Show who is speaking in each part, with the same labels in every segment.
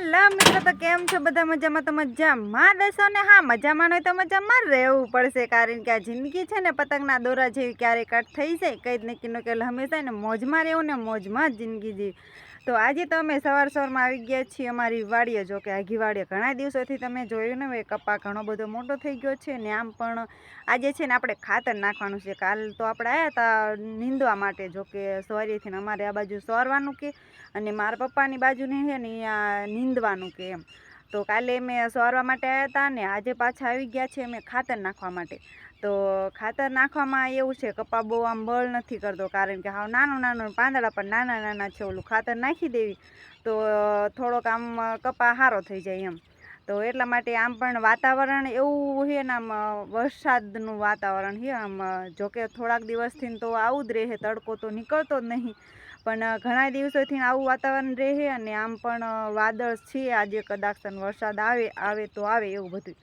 Speaker 1: Hello મિત્રો, તો કેમ છો? બધા મજામાં? તો મજામાં દેશો ને? હા, મજામાં હોય તો મજામાં રહેવું પડશે, કારણ કે આ જિંદગી છે ને, પતંગના દોરા જેવી ક્યારેક કટ થઈ જાય. કંઈ જ નક્કી ન કે હંમેશા ને મોજમાં રહેવું ને મોજમાં જ જિંદગી જીવી. તો આજે તો અમે સવાર સવારમાં આવી ગયા છીએ અમારી વાડીએ. જો કે આઘી વાડીએ ઘણા દિવસોથી તમે જોયું ને એ કપા ઘણો બધો મોટો થઈ ગયો છે ને આમ પણ આજે છે ને આપણે ખાતર નાખવાનું છે. કાલ તો આપણે આવ્યા હતા નીંદવા માટે, જો કે સોરીથી અમારે આ બાજુ સવારવાનું કે અને મારા પપ્પાની બાજુની છે ને અહીંયા નીંદવાનું કે એમ. તો કાલે અમે સવારવા માટે આવ્યા હતા ને આજે પાછા આવી ગયા છે અમે ખાતર નાખવા માટે. તો ખાતર નાખવામાં એવું છે, કપા બહુ આમ બળ નથી કરતો, કારણ કે હાવ નાનું નાનું પાંદડા પણ નાના નાના છે, ઓલું ખાતર નાખી દેવી, તો થોડોક આમ કપા સારો થઈ જાય એમ. તો એટલા માટે આમ પણ વાતાવરણ એવું છે ને આમ, વરસાદનું વાતાવરણ છે આમ, જોકે થોડાક દિવસથી તો આવું જ રહે, તડકો તો નીકળતો જ નહીં, પણ ઘણા દિવસોથી આવું વાતાવરણ રહે અને આમ પણ વાદળ છે, આજે કદાચ વરસાદ આવે આવે તો આવે એવું બધું.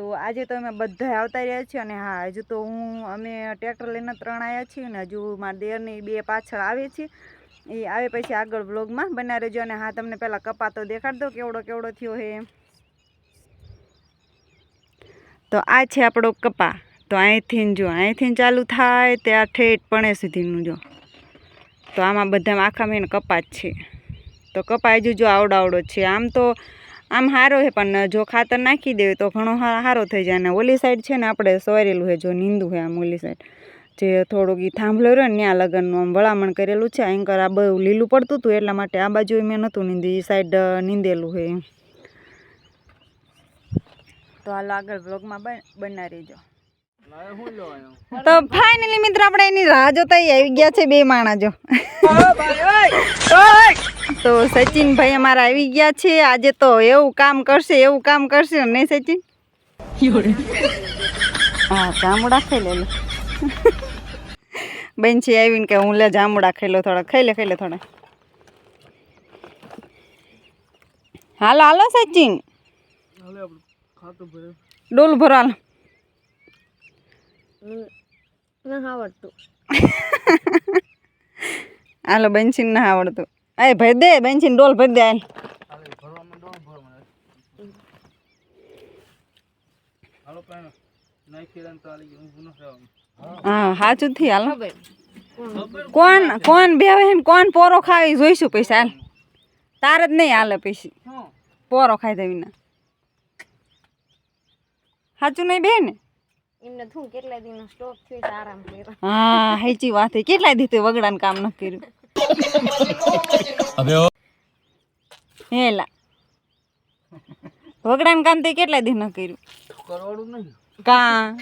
Speaker 1: તો આજે તો અમે બધા આવતા રહ્યા છીએ અને હા, હજુ તો હું, અમે ટ્રેક્ટર લઈને ત્રણ આવ્યા છીએ ને હજુ મારા દેરની બે પાછળ આવે છે એ આવે પછી આગળ વ્લોગમાં બના રહેજો અને હા, તમને પહેલાં કપા તો દેખાડ દો કેવડો કેવડો થયો હે તો આ છે આપણો કપા. તો અહીંથી જો, અહીંથી ચાલુ થાય ત્યાં ઠેઠ પણે સુધીનું જો. તો આમાં બધામાં આખા મેન કપા જ છે. તો કપા હજુ જો આવડાવડો છે. આમ તો આમ સારો છે પણ જો ખાતર નાખી દેવું તો ઘણો સારો થઈ જાય. અને ઓલી સાઈડ છે ને આપણે સોરેલું છે જો નીંદુ છે આમ ઓલી સાઈડ જે થોડુંક થાંભલો રહ્યો ને, ત્યાં લગનનું આમ વળામણ કરેલું છે. એન્કર આ બધું લીલું પડતું હતું, એટલા માટે આ બાજુ મેં નહોતું નીંદ્યું. એ સાઈડ નીંદેલું છે તો હાલો આગળ બ્લોગમાં બનાવી રહેજો. તો ફાઇનલી મિત્રો આપણે એની રાહ જોતા આવી ગયા છે બે માણા જો તો સચિન ભાઈ અમારા આવી ગયા છે. આજે તો એવું કામ કરશે એવું કામ કરશે નહીં સચિન? હા જામુડા ખાઈ લે લે. બેન છે આવીને કે હું લે જામુડા ખાઈ લો થોડા ખાઈ લે ખાઈ લે થોડા. હાલો હાલો સચિન. ડોલ ભરો હાલો.
Speaker 2: આવડતું
Speaker 1: હાલો બેન્ચીન ના આવડતું એ ભરી દે બેન્ચીન ડોલ ભરી દે હાલ. હા સાચું થી હાલો. કોણ કોણ બેવે ને કોણ પોરો ખાવી જોઈશું પૈસા હાલ. તાર જ નહીં હાલે પૈસી. પોરો ખાઈ ના સાચું નહીં બે ને?
Speaker 2: એમને થું કેટલા દિનો સ્ટોપ થયો છે આરામ કર્યો.
Speaker 1: હા હેચી વાત છે. કેટલાય દીધું વગડાન કામ ન કર્યું. હેલા. વગડાન કામ તે કેટલા દી ન કર્યું. કા?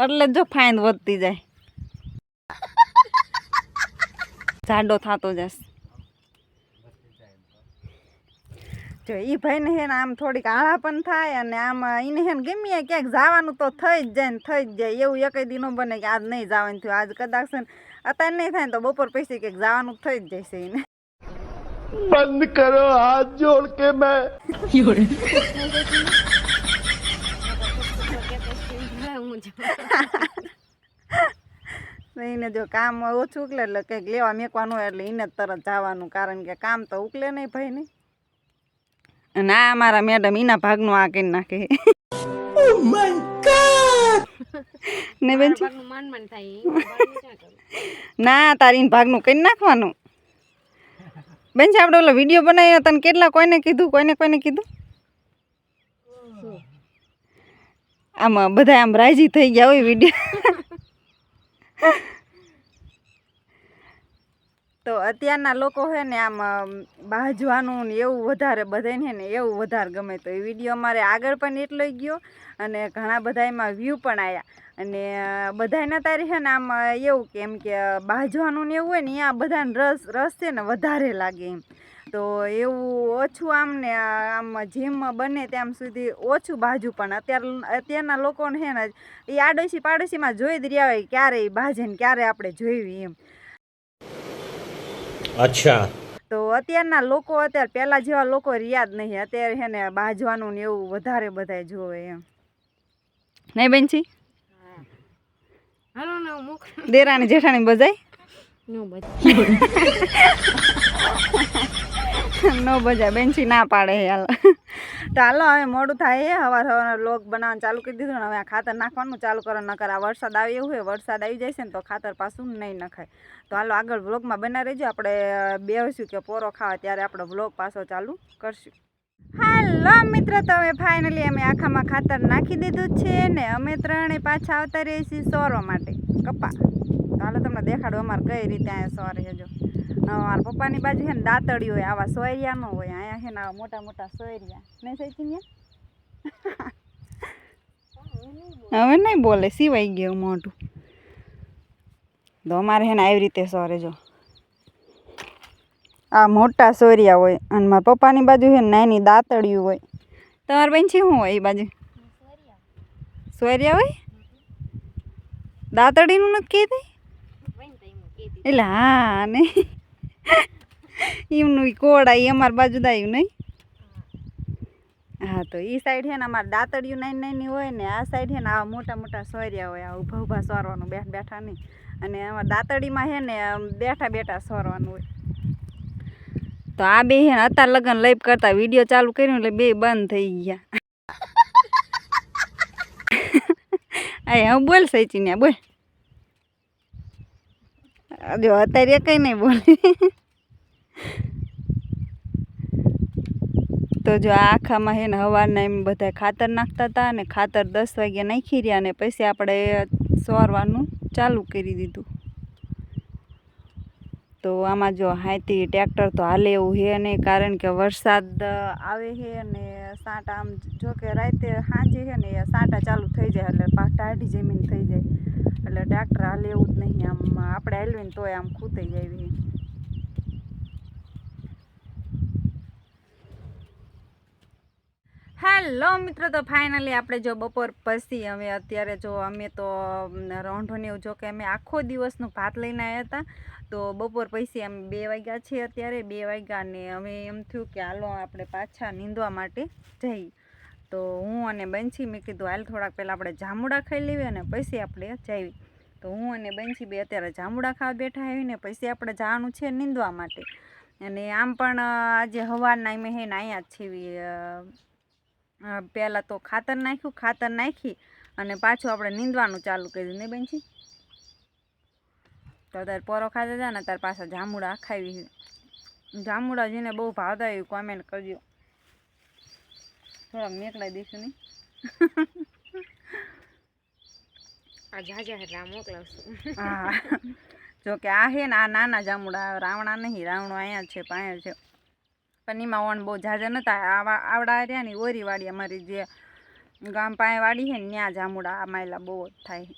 Speaker 1: એટલે જો ફાઇન વધતી જાય. જાડો થતો જશે. જો એ ભાઈને હે ને આમ થોડીક આળા પણ થાય અને આમ એને હે ને ગમે ક્યાંક જવાનું તો થઈ જ જાય ને થઈ જ જાય. એવું એક દી ન બને કે આજ નહીં જવાનું થયું આજ કદાચ છે ને અત્યારે નહીં થાય તો બપોર પૈસે ક્યાંક જવાનું થઈ જ જશે એને
Speaker 3: બંધ કરો હાથ જોડ
Speaker 2: કે મેં.
Speaker 1: એને જો કામ ઓછું ઉકલે એટલે કંઈક લેવા મેકવાનું એટલે એને તરત જવાનું કારણ કે કામ તો ઉકલે નહીં ભાઈ નહીં અને મારા અમારા મેડમ એના ભાગનું આ કરી નાખે. ને બેન? ના તારી ભાગનું કરી નાખવાનું. બેન છે આપણે ઓલો વીડિયો બનાવ્યો તને કેટલા કોઈને કીધું કોઈને કોઈને કીધું? આમાં બધા આમ રાજી થઈ ગયા હોય વીડિયો. તો અત્યારના લોકો છે ને આમ બાજવાનું ને એવું વધારે બધાને ને એવું વધારે ગમે. તો એ વીડિયો અમારે આગળ પણ એટલો ગયો અને ઘણા બધા એમાં વ્યૂ પણ આવ્યા અને બધાને તારી છે ને આમ એવું કે એમ કે બાજવાનું ને એવું હોય ને ત્યાં બધાને રસ રસ છે ને વધારે લાગે એમ. તો એવું ઓછું આમ ને આમ જેમ બને ત્યાં સુધી ઓછું બાજુ પણ અત્યારે, અત્યારના લોકોને છે ને એ આડોશી પાડોશીમાં જોઈ જ રહ્યા હોય ક્યારે એ બાજે ને ક્યારે આપણે જોઈવી એમ.
Speaker 3: અચ્છા.
Speaker 1: તો અત્યારના લોકો અત્યારે પહેલા જેવા લોકો રિયાદ નહીં. અત્યારે છે ને બાજવાનું ને એવું વધારે બધા જોવે એમ. નહીં
Speaker 2: બેનજી?
Speaker 1: દેરાણી જેઠાણી બજાય
Speaker 2: નો
Speaker 1: બજાય બેનજી ના પાડે હાલ. હાલો હવે મોડું થાય હવાર હવાર લોક બનાવવાનું ચાલુ કરી દીધું ને હવે ખાતર નાખવાનું ચાલુ કરો, નકર આ વરસાદ આવે એવું હોય, વરસાદ આવી જાય છે ને તો ખાતર પાછું નહીં નખાય. તો હાલો, આગળ વ્લોગમાં બનાવી રહેજો, આપણે બેસું કે પોરો ખાવા, ત્યારે આપણે વ્લોગ પાછો ચાલુ કરશું. હાલો, મિત્ર, તો હવે ફાઇનલી અમે આખામાં ખાતર નાખી દીધું છે ને અમે ત્રણે પાછા આવતા રહીએ છીએ સોરવા માટે. કપા. હાલો, તમને દેખાડો અમારે કઈ રીતે અહીંયા સોરે જો. અમારા પપ્પાની બાજુ છે ને દાંતડી હોય આવા સોયરિયા ન હોય. અહીંયા છે ને આવા મોટા મોટા સોયરિયા. નહીં સચિન હવે નહીં બોલે સિવાય ગયું મોઢું. તો અમારે છે ને આવી રીતે સોરે જો. આ મોટા સોરિયા હોય અને મારા પપ્પાની બાજુ છે નાની દાંતડિયું હોય. તમારે બેન છે શું હોય એ બાજુ? સોરિયા હોય? દાંતડીનું નથી કહેતી. એટલે હા ને. એમનું કોડ એ અમારી બાજુ દાયું નહીં હા, તો એ સાઈડ છે ને અમારે દાંતડિયું નાની નાની હોય ને આ સાઈડ છે ને આવા મોટા મોટા સોર્યા હોય, આ ઊભા ઊભા સોરવાનું, બેઠ બેઠા નહીં અને અમારા દાંતડીમાં છે ને બેઠા બેઠા સોરવાનું હોય. તો આ બે હે અત્યારે લગ્ન લઈ કરતા વીડિયો ચાલુ કર્યું એટલે બે બંધ થઈ ગયા. આ હું બોલ સચિન્યા બોલ. જો અત્યારે કંઈ નહીં બોલે. તો જો આ આખામાં હે ને હવાના એમ બધા ખાતર નાખતા હતા અને ખાતર દસ વાગ્યા નાખી રહ્યા અને પછી આપણે સોરવાનું ચાલુ કરી દીધું. તો આમાં જો હાથી, ટ્રેક્ટર તો હાલે એવું છે નહીં, કારણ કે વરસાદ આવે છે અને સાંટા આમ જો કે રાતે સાંજે છે ને સાંટા ચાલુ થઈ જાય એટલે પાક ટાઢી જમીન થઈ જાય. એટલે ડાક્ટર હાલે એવું જ નહીં, આમ આપણે હાલવીને તોય આમ ખૂતાઈ જાય હેલો મિત્રો, તો ફાઇનલી આપણે જો બપોર પછી અમે અત્યારે જો અમે તો રોંઢોને એવું, જો કે અમે આખો દિવસનું ભાત લઈને આવ્યા હતા, તો બપોર પછી અમે બે વાગ્યા છે અત્યારે, બે વાગ્યા ને અમે એમ થયું કે હાલો આપણે પાછા નીંદવા માટે જઈ તો હું અને બંછી મેં કીધું, હાલ થોડાક પહેલાં આપણે જામુડા ખાઈ લેવી અને પછી આપણે જઈએ તો હું અને બંછી બે અત્યારે જામુડા ખાવા બેઠા આવીને પછી આપણે જવાનું છે નીંદવા માટે. અને આમ પણ આજે હવાના અમે હે ને અહીંયા જ છીએ પહેલાં તો ખાતર નાખ્યું, ખાતર નાખી અને પાછું આપણે નીંદવાનું ચાલુ કર્યું, ને બંછી તો અત્યારે પોરો ખાતા હતા ને ત્યારે પાછા જામુડા ખાવી જામુડા જેને બહુ ભાવતા હોય કોમેન્ટ કરજો. થોડાક મેકલાઈ દઈશું નહીં
Speaker 2: આ જાજા એટલે આ મોકલાવશું.
Speaker 1: હા. જો કે આ છે ને આ નાના જામુડા રાવણા નહીં રાવણો અહીંયા છે પાયા છે. પણ એમાં ઓણ બહુ જાજા નતા. આવા આવડા રહ્યા ને ઓરી અમારી જે ગામ પાસે વાડી છે ને ત્યાં જામુડા આ માયલા બહુ જ થાય.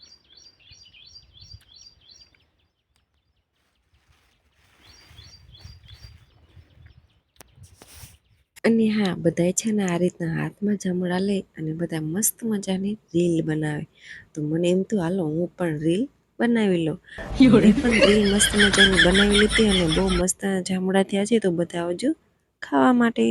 Speaker 4: અને હા બધાય છે ને આ રીતના હાથમાં જમણા લે અને બધા મસ્ત મજાની રીલ બનાવે. તો મને એમ થયું હાલો હું પણ રીલ બનાવી લઉં. મેં પણ રીલ મસ્ત મજાની બનાવી લીધી અને બહુ મસ્ત જામડા થયા છે તો બધા આવજો ખાવા માટે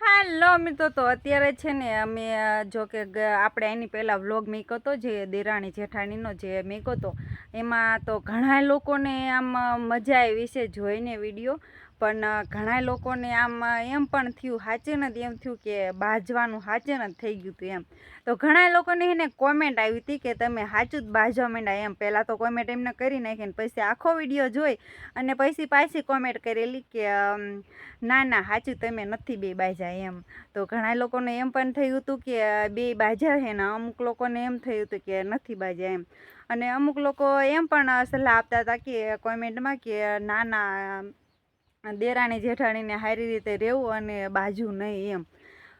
Speaker 1: હેલો મિત્રો તો અત્યારે છે ને અમે જો કે આપણે એની પહેલાં વ્લોગ મેક હતો જે દેરાણી જેઠાણીનો જે મેક હતો એમાં તો ઘણા લોકોને આમ મજા આવી છે જોઈને વીડિયો. પણ ઘણા લોકોને આમ એમ પણ થયું સાચે નથી એમ થયું કે બાજવાનું સાચે નથી થઈ ગયું હતું એમ. તો ઘણા લોકોને એને કોમેન્ટ આવી હતી કે તમે સાચું જ બાજવા માંડ્યા એમ. પહેલાં તો કોમેન્ટ એમને કરી નાખીને પછી આખો વીડિયો જોઈ અને પછી પાછી કોમેન્ટ કરેલી કે ના ના સાચું તમે નથી બે બાજા એમ. તો ઘણા લોકોને એમ પણ થયું હતું કે બે બાજા છે ને અમુક લોકોને એમ થયું હતું કે નથી બાજા એમ. અને અમુક લોકો એમ પણ સલાહ આપતા હતા કે કોમેન્ટમાં કે, ના ના દેરાણી જેઠાણીને સારી રીતે રહેવું અને બાજુ નહીં એમ.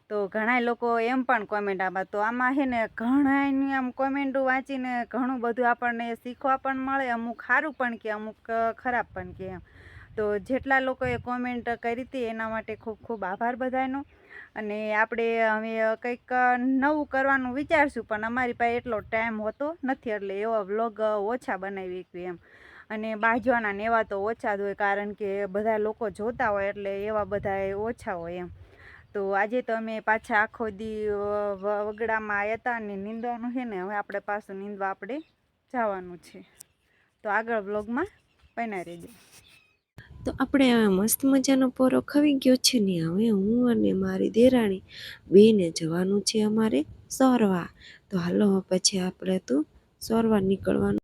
Speaker 1: તો ઘણા લોકો એમ પણ કોમેન્ટ આપે. તો આમાં છે ને ઘણાની આમ કોમેન્ટો વાંચીને ઘણું બધું આપણને શીખવા પણ મળે, અમુક સારું પણ કે, અમુક ખરાબ પણ કે એમ. તો જેટલા લોકોએ કોમેન્ટ કરી હતી એના માટે ખૂબ ખૂબ આભાર બધાનો. અને આપણે હવે કંઈક નવું કરવાનું વિચારશું, પણ અમારી પાસે એટલો ટાઈમ હોતો નથી, એટલે એવો વ્લોગ ઓછા બનાવી એમ. અને બાજવાના ને એવા તો ઓછા જ હોય કારણ કે બધા લોકો જોતા હોય એટલે એવા બધા ઓછા હોય એમ. તો આજે તો અમે પાછા આખો દી વ- વગડામાં આવ્યા હતા અને નીંદવાનું છે ને હવે આપણે પાછું નીંદવા આપણે જવાનું છે. તો આગળ બ્લોગમાં બના રહેજો.
Speaker 4: તો આપણે હવે મસ્ત મજાનો પોરો ખવી ગયો છે ને હવે હું અને મારી દેરાણી બેને જવાનું છે અમારે સોરવા. તો હાલો પછી આપણે તો સોરવા નીકળવાનું.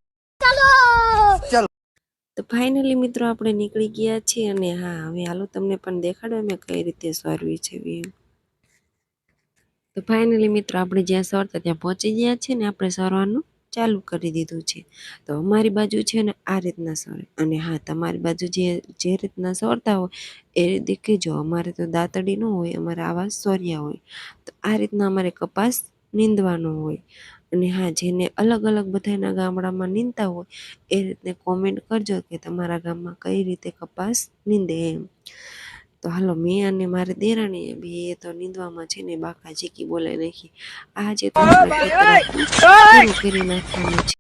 Speaker 4: તો ફાઇનલી મિત્રો આપણે નીકળી ગયા છીએ અને હા, હવે હાલો તમને પણ દેખાડો મેં કઈ રીતે સોરવી છે એમ. તો ફાઇનલી મિત્રો આપણે જ્યાં સોરતા ત્યાં પહોંચી ગયા છે ને આપણે સોરવાનું ચાલુ કરી દીધું છે. તો અમારી બાજુ છે ને આ રીતના સોરે. અને હા, તમારી બાજુ જે જે રીતના સોરતા હોય એ રીતે કહેજો અમારે તો દાંતડી ન હોય, અમારે આવા સોર્યા હોય, તો આ રીતના અમારે કપાસ નીંદવાનો હોય. અને હા જેને અલગ અલગ બધાના ગામડામાં નીંદતા હોય એ રીતને કોમેન્ટ કરજો કે તમારા ગામમાં કઈ રીતે કપાસ નીંદે એમ. તો હાલો મેં અને મારી દેરાણી બે તો નીંદવામાં છે ને બાકા જીકી બોલે નાખી આજે તો કરી નાખવાનું છે.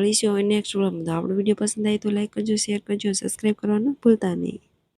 Speaker 4: મળીશું હવે નેક્સ્ટ વ્લોગમાં તો આપણો વીડિયો પસંદ આવે તો લાઈક કરજો શેર કરજો સબસ્ક્રાઈબ કરવાનું ભૂલતા નહીં.